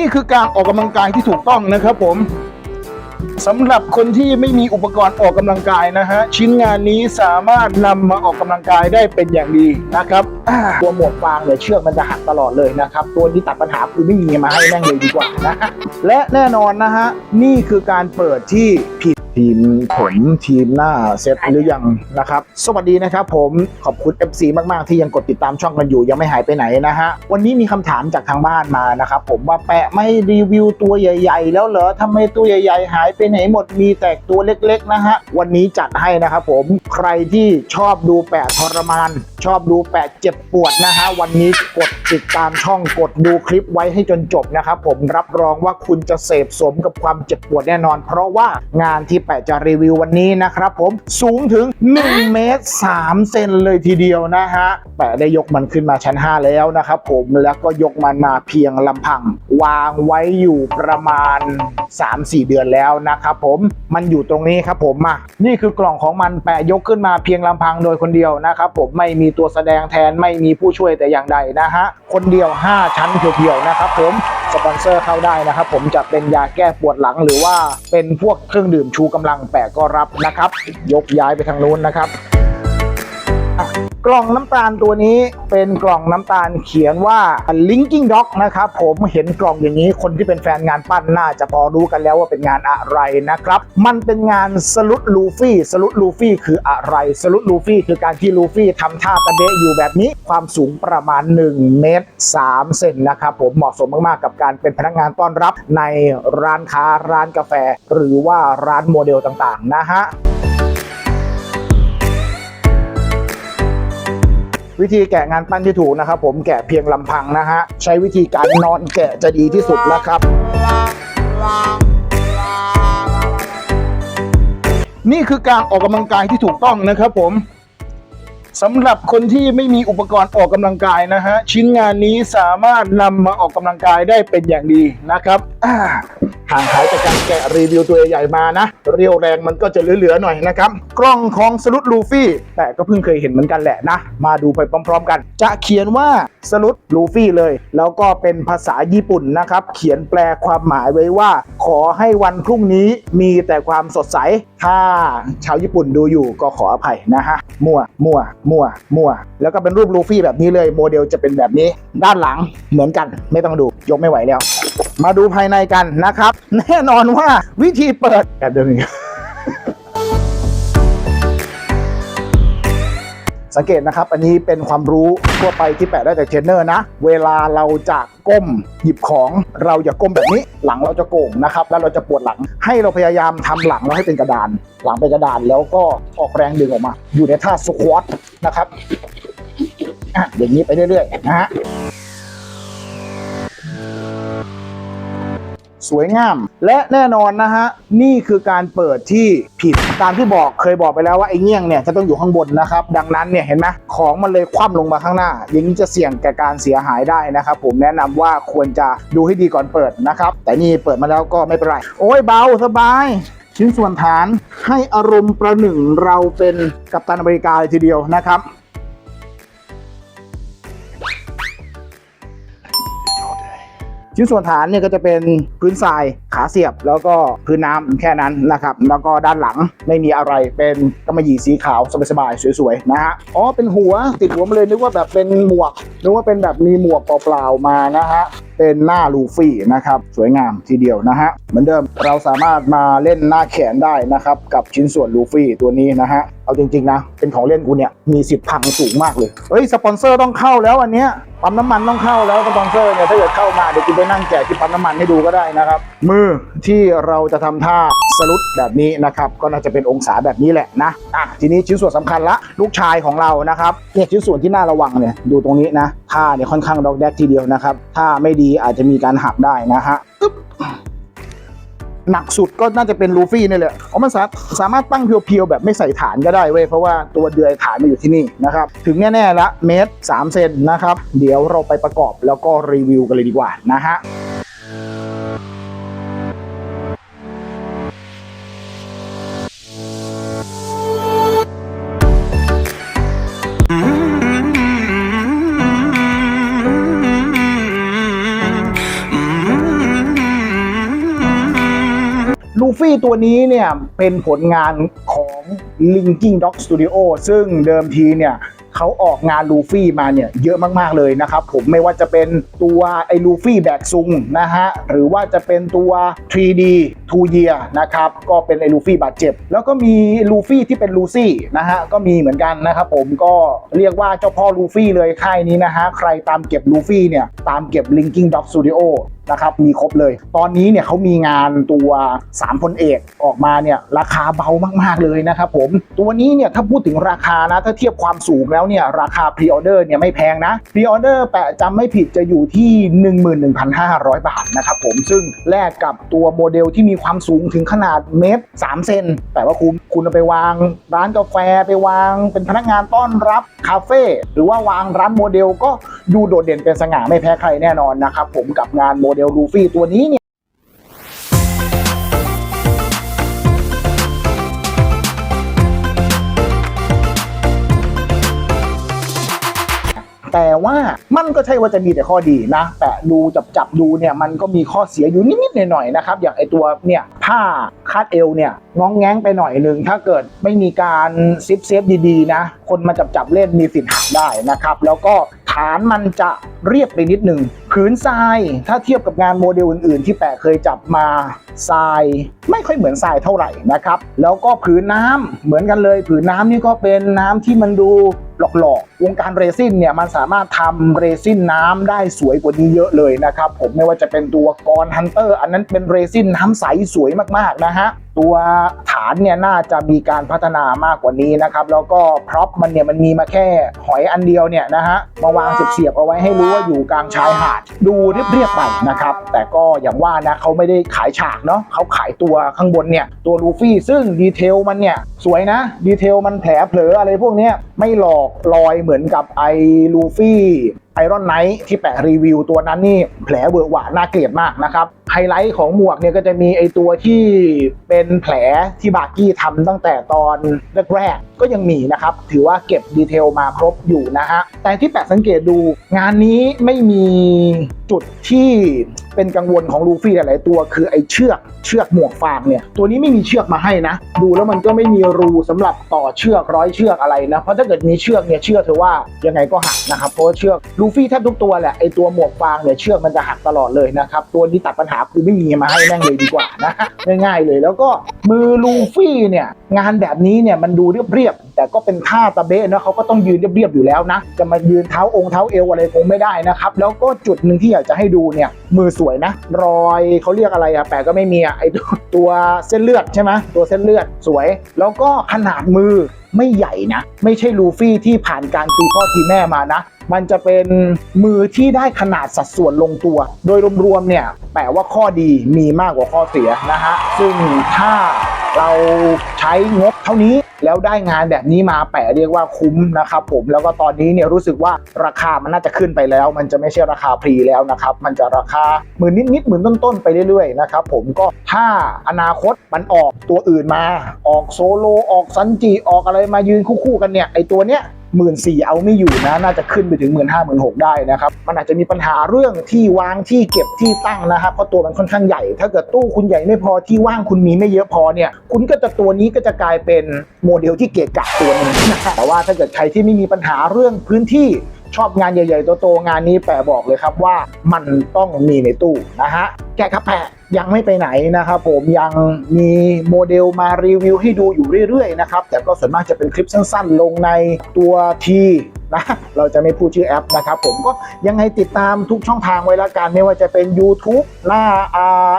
นี่คือการออกกำลังกายที่ถูกต้องนะครับผมสำหรับคนที่ไม่มีอุปกรณ์ออกกำลังกายนะฮะชิ้นงานนี้สามารถนำมาออกกำลังกายได้เป็นอย่างดีนะครับตัวหมวกฟางเนี่ยเชือกมันจะหักตลอดเลยนะครับ ตัวนี้ตัดปัญหาคือไม่มีมาให้แม่งเลยดีกว่านะและแน่นอนนะฮะนี่คือการเปิดที่ผิด ทีมผมทีมหน้าเซตหรือยังนะครับ สวัสดีนะครับผมขอบคุณ FC มาก ๆ ที่ยังกดติดตามช่องกันอยู่ยังไม่หายไปไหนนะฮะ วันนี้มีคำถามจากทางบ้านมานะครับผมว่าแปะไม่รีวิวตัวใหญ่ ๆ แล้วเหรอทำไมตัวใหญ่ ๆ หายไปไหนหมดมีแต่ตัวเล็ก ๆ นะฮะ วันนี้จัดให้นะครับผมใครที่ชอบดูแปะทรมาน ชอบดูแปะเจ็บปวดนะฮะวันนี้กดติดตามช่องกดดูคลิปไว้ให้จนจบนะครับผมรับรองว่าคุณจะเสพสมกับความเจ็บปวดแน่นอน เพราะว่างานที่แปะจะรีวิววันนี้นะครับผมสูงถึง 1 เมตร3เซนเลยทีเดียวนะฮะแปะได้ยกมันขึ้นมาชั้น 5 แล้วนะครับผมแล้วก็ยกมันมาเพียงลำพัง วางไว้อยู่ประมาณ 3-4 เดือนแล้วนะครับผมมันอยู่ตรงนี้ครับผมมานี่คือกล่องของมันแปะยกขึ้นมาเพียงลำพังโดยคนเดียวนะครับผมไม่มีตัวแสดงแทนไม่มีผู้ช่วยแต่อย่างใดนะฮะคนเดียว 5 ชั้นเพียวๆนะครับผมสปอนเซอร์เข้าได้นะครับผมจะเป็นยาแก้ปวดหลังหรือว่าเป็นพวกเครื่องดื่มชูกำลังแปะก็รับนะครับ ยกย้ายไปทางนู้นนะครับ กล่องน้ำตาลตัวนี้เป็นกล่องน้ำตาลเขียนว่า linking dog นะครับผมเห็นกล่องอย่างนี้คนที่เป็นแฟนงานปั้นน่าจะพอรู้กันแล้วว่าเป็นงานอะไรนะครับ มันเป็นงานสลุดลูฟี่สลุดลูฟี่คืออะไรสลุดลูฟี่คือการที่ลูฟี่ทำท่ากระเดะอยู่แบบนี้ความสูงประมาณ 1 เมตร3เซนนะครับผมเหมาะสมมากๆกับการเป็นพนักงานต้อนรับในร้านค้าร้านกาแฟ หรือว่าร้านโมเดลต่างๆนะฮะ วิธีแกะงานปั้นที่ถูกนะครับ ผมแกะเพียงลำพังนะฮะใช้วิธีการนอนแกะจะดีที่สุดแล้วครับ นี่คือการออกกำลังกายที่ถูกต้องนะครับผม สำหรับคนที่ไม่มีอุปกรณ์ออกกำลังกายนะฮะ ชิ้นงานนี้สามารถนำมาออกกำลังกายได้เป็นอย่างดีนะครับห่างหายจากการแกะรีวิวตัวใหญ่มานะ เรียวแรงมันก็จะเหลือๆหน่อยนะครับ กล้องของสลุดลูฟี่ แต่ก็เพิ่งเคยเห็นเหมือนกันแหละนะ มาดูไปพร้อม ๆ กัน จะเขียนว่าสลุดลูฟี่เลย แล้วก็เป็นภาษาญี่ปุ่นนะครับ เขียนแปลความหมายไว้ว่า ขอให้วันพรุ่งนี้มีแต่ความสดใส ถ้าชาวญี่ปุ่นดูอยู่ก็ขออภัยนะฮะมั่วมั่วมั่วมั่ว แล้วก็เป็นรูปลูฟี่แบบนี้เลยโมเดลจะเป็นแบบนี้ ด้านหลังเหมือนกัน ไม่ต้องดูยกไม่ไหวแล้ว มาดูภายในกันนะครับ แน่นอนว่าวิธีเปิดแบบเดิมอีกสังเกตนะครับ อันนี้เป็นความรู้ ทั่วไปที่แปะได้จากเทรนเนอร์นะ เวลาเราจะก้มหยิบของเราอย่าก้มแบบนี้ หลังเราจะโก่งนะครับ แล้วเราจะปวดหลัง ให้เราพยายามทำหลังเราให้เป็นกระดาน หลังเป็นกระดานแล้วก็ออกแรงดึงออกมา อยู่ในท่าสควอตนะครับอะอย่างนี้ไปเรื่อยๆนะฮะ สวยงาม และแน่นอนนะฮะ นี่คือการเปิดที่ผิดตามที่บอกเคยบอกไปแล้วว่าไอ้เงี้ยงเนี่ยจะต้องอยู่ข้างบนนะครับ ดังนั้นเนี่ยเห็นไหมของมันเลยคว่ำลงมาข้างหน้า อย่างนี้จะเสี่ยงแก่การเสียหายได้นะครับ ผมแนะนำว่าควรจะดูให้ดีก่อนเปิดนะครับ แต่นี่เปิดมาแล้วก็ไม่เป็นไร โอ้ยเบาสบายชิ้นส่วนฐานให้อารมณ์ประหนึ่งเราเป็นกัปตันอเมริกาเลยทีเดียวนะครับ ชิ้นส่วนฐานเนี่ยก็จะเป็นพื้นทรายขาเสียบ แล้วก็พื้นน้ำแค่นั้นนะครับแล้วก็ด้านหลังไม่มีอะไรเป็นกำมะหยี่สีขาวสบายๆสวยๆนะฮะอ๋อเป็นหัวติดหัวมาเลยนึกว่าแบบเป็นหมวกนึกว่าเป็นแบบมีหมวกเปล่าๆมานะฮะ เป็นหน้าลูฟี่นะครับ สวยงามทีเดียวนะฮะ เหมือนเดิมเราสามารถมาเล่นหน้าแขนได้นะครับ กับชิ้นส่วนลูฟี่ตัวนี้นะฮะ เอาจริง ๆ นะ เป็นของเล่นกูเนี่ย มีสิทธิ์พังสูงมากเลย เฮ้ย สปอนเซอร์ต้องเข้าแล้วอันเนี้ยปั๊มน้ำมันต้องเข้าแล้วสปอนเซอร์เนี่ยถ้าเกิดเข้ามาเดี๋ยวกูไปนั่งแจกที่ปั๊มน้ำมันให้ดูก็ได้นะครับมือที่เราจะทำท่าสลุดแบบนี้นะครับก็น่าจะเป็นองศาแบบนี้แหละนะอะทีนี้ชิ้นส่วนสำคัญละลูกชายของเรานะครับเนี่ยชิ้นส่วนที่น่าระวังเนี่ยดูตรงนี้นะท่าเนี่ยค่อนข้างดอกแดกทีเดียวนะครับถ้าไม่ดีอาจจะมีการหักได้นะฮะหนักสุดก็น่าจะเป็นลูฟี่นี่แหละเพราะมันสาสามารถตั้งเพียวๆแบบไม่ใส่ฐานก็ได้เว้ย เพราะว่าตัวเดือยฐานมันอยู่ที่นี่นะครับ ถึงแน่ๆละเมตร3เซนนะครับ เดี๋ยวเราไปประกอบแล้วก็รีวิวกันเลยดีกว่านะฮะ Mm-hmm. ฟี่ตัวนี้เนี่ยเป็นผลงานของ Linking Dog Studio ซึ่งเดิมทีเนี่ยเขาออกงานลูฟี่มาเนี่ยเยอะมาก ๆ เลยนะครับ ผมไม่ว่าจะเป็นตัวไอ้ลูฟี่แบกซุงนะฮะ หรือว่าจะเป็นตัว 3D 2 Year นะครับ ก็เป็นไอ้ลูฟี่บาดเจ็บ แล้วก็มีลูฟี่ที่เป็นลูซี่นะฮะ ก็มีเหมือนกันนะครับผมก็เรียกว่าเจ้าพ่อลูฟี่เลยค่ายนี้นะฮะ ใครตามเก็บลูฟี่เนี่ย ตามเก็บ Linking Dog Studio นะครับมีครบเลย ตอนนี้เนี่ยเขามีงานตัว3พลเอกออกมาเนี่ยราคาเบามากๆเลยนะครับผมตัวนี้เนี่ยถ้าพูดถึงราคานะถ้าเทียบความสูงแล้วเนี่ยราคาพรีออเดอร์เนี่ยไม่แพงนะพรีออเดอร์แปะจำไม่ผิดจะอยู่ที่ 11,500 บาทนะครับผมซึ่งแลกกับตัวโมเดลที่มีความสูงถึงขนาดเมตร3เซนแต่ว่าคุณคุณไปวางร้านกาแฟไปวางเป็นพนักงานต้อนรับคาเฟ่หรือว่าวางร้านโมเดลก็ ดูโดดเด่นเป็นสง่าไม่แพ้ใครแน่นอนนะครับผมกับงานโมเดลลูฟี่ตัวนี้เนี่ยแต่ว่ามันก็ใช่ว่าจะมีแต่ข้อดีนะ แต่ดูจับจับดูเนี่ยมันก็มีข้อเสียอยู่นิดๆหน่อยๆนะครับ อย่างไอตัวเนี่ยผ้าคาดเอวเนี่ยง้องแง้งไปหน่อยหนึ่งถ้าเกิดไม่มีการซิปเซฟดีๆนะ คนมาจับจับเล่นมีสิทธิ์หักได้นะครับ แล้วก็านมันจะเรียบไปนิดหนึ่งผืนทรายถ้าเทียบกับงานโมเดลอื่น ๆ ที่แปะเคยจับมาทรายไม่ค่อยเหมือนทรายเท่าไหร่นะครับ แล้วก็ผืนน้ำเหมือนกันเลย ผืนน้ำนี่ก็เป็นน้ำที่มันดูหลอก วงการเรซินเนี่ยมันสามารถทำเรซินน้ำได้สวยกว่านี้เยอะเลยนะครับผมไม่ว่าจะเป็นตัวกรฮันเตอร์อันนั้นเป็นเรซินน้ำใสสวยมากๆนะฮะตัวฐานเนี่ยน่าจะมีการพัฒนามากกว่านี้นะครับ แล้วก็พร็อพมันเนี่ยมันมีมาแค่หอยอันเดียวเนี่ยนะฮะมาวางเสียบๆเอาไว้ให้รู้ว่าอยู่กลางชายหาด ดูเรียบๆไปนะครับ แต่ก็อย่างว่านะเขาไม่ได้ขายฉากเนาะเขาขายตัวข้างบนเนี่ยตัวลูฟี่ซึ่งดีเทลมันเนี่ยสวยนะดีเทลมันแผลเผลออะไรพวกเนี้ยไม่หลอกลอยเหมือนกับไอลูฟี่ไอรอนไนท์ที่แปะรีวิวตัวนั้นนี่แผลเวอะหวะน่าเกลียดมากนะครับ ไฮไลท์ของหมวกเนี่ยก็จะมีไอตัวที่เป็นแผลที่บาร์กี้ทำตั้งแต่ตอนแรกๆก็ยังมีนะครับ ถือว่าเก็บดีเทลมาครบอยู่นะฮะ แต่ที่แปะสังเกตดูงานนี้ไม่มีจุดที่ เป็นกังวลของลูฟี่หลาย ๆ ตัวคือไอ้เชือกเชือกหมวกฟางเนี่ย ตัวนี้ไม่มีเชือกมาให้นะ ดูแล้วมันก็ไม่มีรูสำหรับต่อเชือกร้อยเชือกอะไรนะ เพราะถ้าเกิดมีเชือกเนี่ยเชื่อเธอว่ายังไงก็หักนะครับ เพราะว่าเชือกลูฟี่แทบทุกตัวแหละไอ้ตัวหมวกฟางเนี่ยเชือกมันจะหักตลอดเลยนะครับ ตัวนี้ตัดปัญหาคือไม่มีมาให้แม่งเลยดีกว่านะฮะง่ายๆเลยแล้วก็มือลูฟี่เนี่ยงานแบบนี้เนี่ยมันดูเรียบๆแต่ก็เป็นท่าตะเบะนะเขาก็ต้องยืนเรียบๆอยู่แล้วนะ จะมายืนเท้าองค์เท้าเอวอะไรคงไม่ได้นะครับแล้วก็จุดหนึ่งที่อยากจะให้ดูเนี่ยมือสวยนะ รอยเขาเรียกอะไรอะแปะก็ไม่มีอะไอตัวเส้นเลือดใช่ไหมตัวเส้นเลือดสวย แล้วก็ขนาดมือไม่ใหญ่นะ ไม่ใช่ลูฟี่ที่ผ่านการตีพ่อตีแม่มานะ มันจะเป็นมือที่ได้ขนาดสัดส่วนลงตัว โดยรวมๆเนี่ยแปลว่าข้อดีมีมากกว่าข้อเสียนะฮะซึ่งถ้า เราใช้งบเท่านี้แล้วได้งานแบบนี้มาแปะเรียกว่าคุ้มนะครับผมแล้วก็ตอนนี้เนี่ยรู้สึกว่าราคามันน่าจะขึ้นไปแล้ว มันจะไม่ใช่ราคาพรีแล้วนะครับ มันจะราคาหมื่นนิดๆหมื่นต้นๆไปเรื่อยๆนะครับผมก็ถ้าอนาคตมันออกตัวอื่นมา ออกโซโลออกซันจีออกอะไรมายืนคู่ๆกันเนี่ยไอตัวเนี้ย หมื่นสี่เอาไม่อยู่นะ น่าจะขึ้นไปถึงหมื่นห้าหมื่นหกได้นะครับ มันอาจจะมีปัญหาเรื่องที่วางที่เก็บที่ตั้งนะครับ เพราะตัวมันค่อนข้างใหญ่ ถ้าเกิดตู้คุณใหญ่ไม่พอที่ว่างคุณมีไม่เยอะพอเนี่ย คุณก็จะตัวนี้ก็จะกลายเป็นโมเดลที่เกะกะตัวหนึงนะครับแต่ว่าถ้าเกิดใครที่ไม่มีปัญหาเรื่องพื้นที่ ชอบงานใหญ่ๆโตๆงานนี้แปะบอกเลยครับว่ามันต้องมีในตู้นะฮะแกะกระแปะยังไม่ไปไหนนะครับผมยังมีโมเดลมารีวิวให้ดูอยู่เรื่อยๆนะครับแต่ก็ส่วนมากจะเป็นคลิปสั้นๆ ลงในตัวทีนะเราจะไม่พูดชื่อแอปนะครับผมก็ยังไงติดตามทุกช่องทางไว้ละกันไม่ว่าจะเป็น YouTube หน้า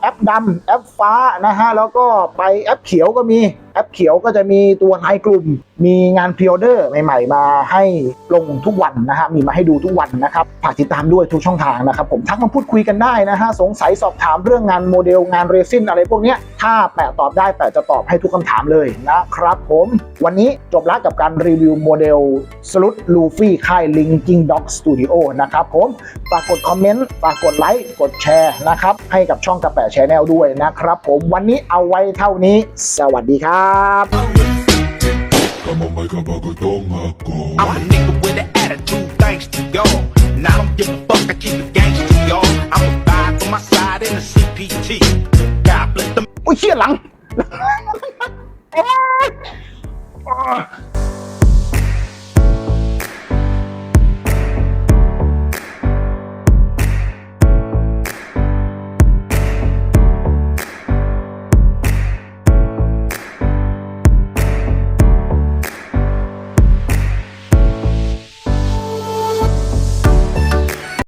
แอปดำแอปฟ้านะฮะแล้วก็ไปแอปเขียวก็มี แอปเขียวก็จะมีตัวไลน์กลุ่ม มีงานพรีออเดอร์ใหม่ ๆ มาให้ลงทุกวันนะฮะมีมาให้ดูทุกวันนะครับฝากติดตามด้วยทุกช่องทางนะครับผมทักมาพูดคุยกันได้นะฮะสงสัยสอบถามเรื่องงานโมเดลงานเรซินอะไรพวกนี้ถ้าแปะตอบได้แปะจะตอบให้ทุกคำถามเลยนะครับผมวันนี้จบแล้วกับการรีวิวโมเดลสลุดลูฟี่ค่าย Linking Dog Studio นะครับผมฝากกดคอมเมนต์ฝากกดไลค์กดแชร์นะครับให้กับช่องกระแปะแชนแนลด้วยนะครับผมวันนี้เอาไว้เท่านี้ สวัสดีครับ I'ma make a bugger dong ako. I'm a nigga with an attitude, thanks to y'all. And I don't give a fuck, I keep it gangster, y'all. I'm a vibe for my side in the CPT. God bless the โอ้ย เชี่ยหลัง โอ๊ยโอ๊ย